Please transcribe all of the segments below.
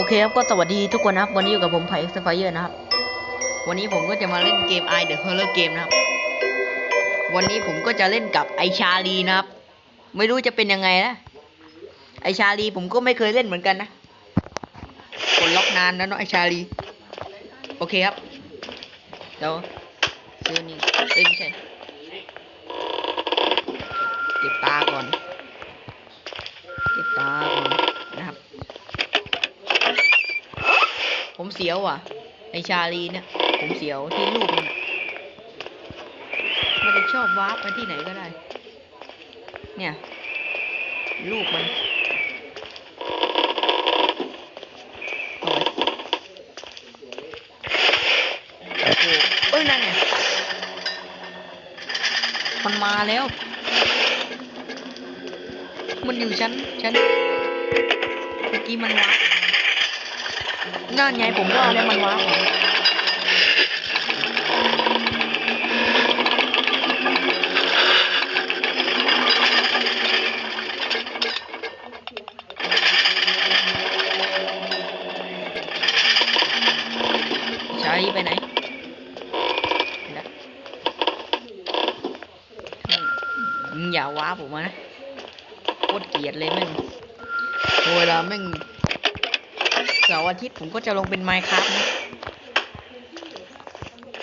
โอเคครับก็สวัสดีทุกคนนะครับ วันนี้อยู่กับผมไผ่สไฟเยอร์นะครับ วันนี้ผมก็จะมาเล่นเกม I The Horror Game นะครับ วันนี้ผมก็จะเล่นกับไอชาลีนะครับ ไม่รู้จะเป็นยังไงนะ ไอชาลีผมก็ไม่เคยเล่นเหมือนกันนะกดล็อกนานแล้วเนาะไอชาลี โอเคครับ เดี๋ยวซื้อนี่เอ้ยไม่ใช่เก็บตาก่อน เก็บตาก่อนนะครับ ผม เสียวอะไอชาลีเนี่ยผมเสียวที่ลูกมันมันจะชอบวาร์ปไปที่ไหนก็ได้ เนี่ย ลูกมันเอาไว้โอ้โหเอ้ยนั่นไงมันมาแล้ว มันอยู่ชั้นชั้นเมื่อกี้มันวาร์ป นั่นไงผมว่าแล้วมันวาร์ปใช้ไปไหนเห็นแล้วมึงอย่าว้าผมมานะโคตรเกลียดเลยแม่งเวลาแม่ง เสาร์อาทิตย์ผมก็จะลงเป็นไมค์ครับนะ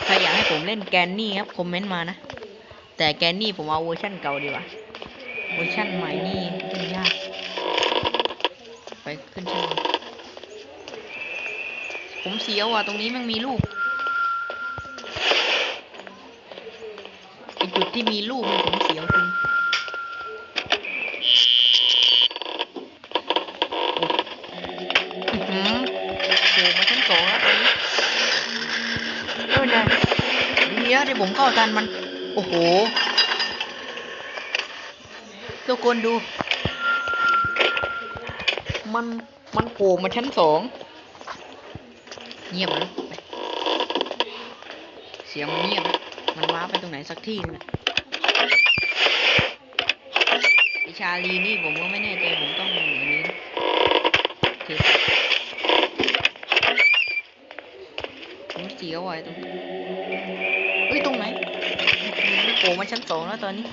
ใครอยากให้ผมเล่นแกนนี่ครับคอมเมนต์มานะ แต่แกนนี่ผมเอาเวอร์ชั่นเก่าดีกว่า เวอร์ชั่นใหม่นี่เล่นยาก ไปขึ้นชั้นผมเสียวอะตรงนี้มันมีลูกไอจุดที่มีลูกมันผมเสียวจริง ผมเข้าทันมัน โอ้โห ทุกคนดู มันมันโผล่มาชั้นสอง เงียบแล้วไปเสียงเงียบ มันว้าไปตรงไหนสักที่นึงอะไอชาลีนี่ผมก็ไม่แน่ใจผมต้องอย่างนี้นะโอ เคผมเสียวไว้ตรงเอ้ยตรงไหนโผล่มาชั้นสองแล้วตอนนี้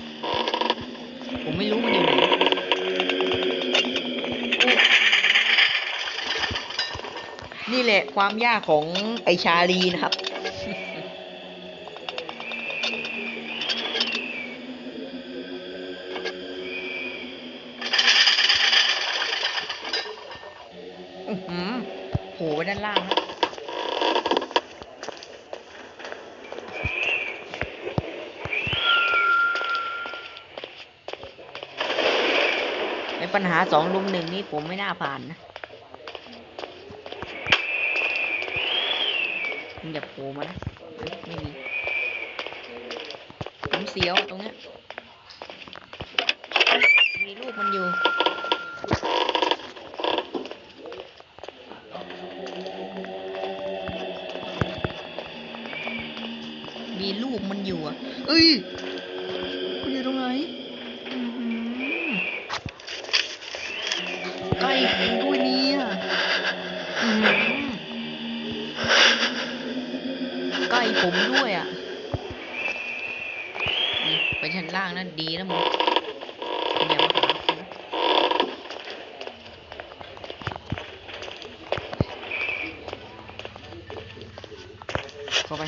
ผมไม่รู้มันอยู่ไหนนี่แหละความยากของไอชาลีนะครับอือหือโผล่ไปด้านล่างแล้ว ไอ้ ปัญหาสองลุมหนึ่งนี่ผมไม่น่าผ่านนะมึงอย่าโผล่มานะไม่มีผมเสียวตรงเนี้ยมีลูกมันอยู่มีลูกมันอยู่อะเอ้ย คุณอยู่ตรงไหนอื้อหือ ใกล้ผมด้วยเนี่ยอื้อหือใกล้ผมด้วยอะนี่ไปชั้นล่างนั่นดีแล้วมึงอย่ามาหากูนะเข้าไป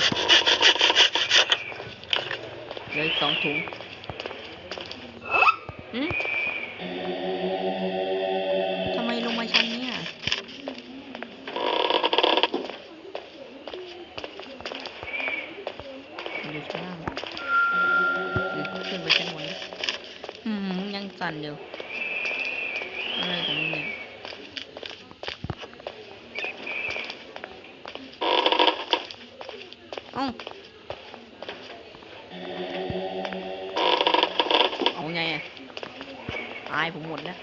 เหลยสองถุงหืม อยู่ชั้นล่างหรือขึ้นไปชั้นบนนะอืมยังสั่นอยู่อะไรของมึงเนี่ยอ้าเอาไงอะอายผมหมดแล้ว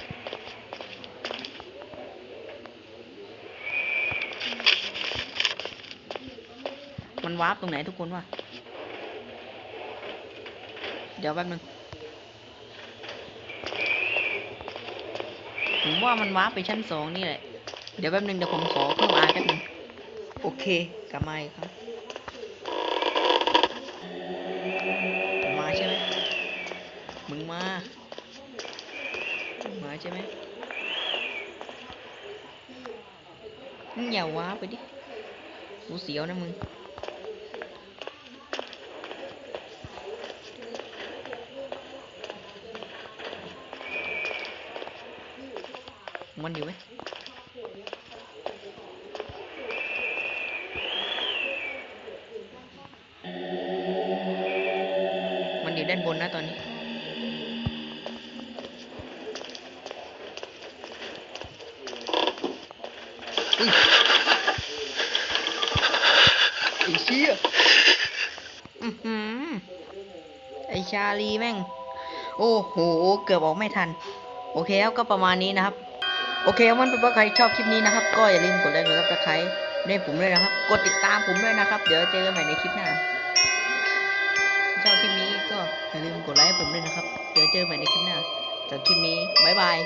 มันวาร์ปตรงไหนทุกคนวะ เดี๋ยวแป๊บนึงผมว่ามันวาร์ปไปชั้นสองนี่แหละ เดี๋ยวแป๊บนึงเดี๋ยวผมขอเพิ่มอาร์แป๊บนึงโอเคกลับมาอีกครับมาใช่ไหมมึงมามึงมาใช่ไหมมึงอย่าว้าไปดิกูเสียวนะมึง มันอยู่ไหมมันอยู่ด้านบนนะตอนนี้อุ๊ยไอ้เชี่ยอือหือไอชาลีแม่ง โอ้โห เกือบออกไม่ทัน โอเคครับ ก็ประมาณนี้นะครับ โอเคครับมันเป็นว่าใครชอบคลิปนี้นะครับ ก็อย่าลืมกดไลค์กดซับสไครต์ให้ผมด้วยนะครับ กดติดตามผมด้วยนะครับ เดี๋ยวเจอกันใหม่ในคลิปหน้าถ้าชอบคลิปนี้ก็อย่าลืมกดไลค์ให้ผมด้วยนะครับ เดี๋ยวเจอกันใหม่ในคลิปหน้าจากคลิปนี้บ๊ายบาย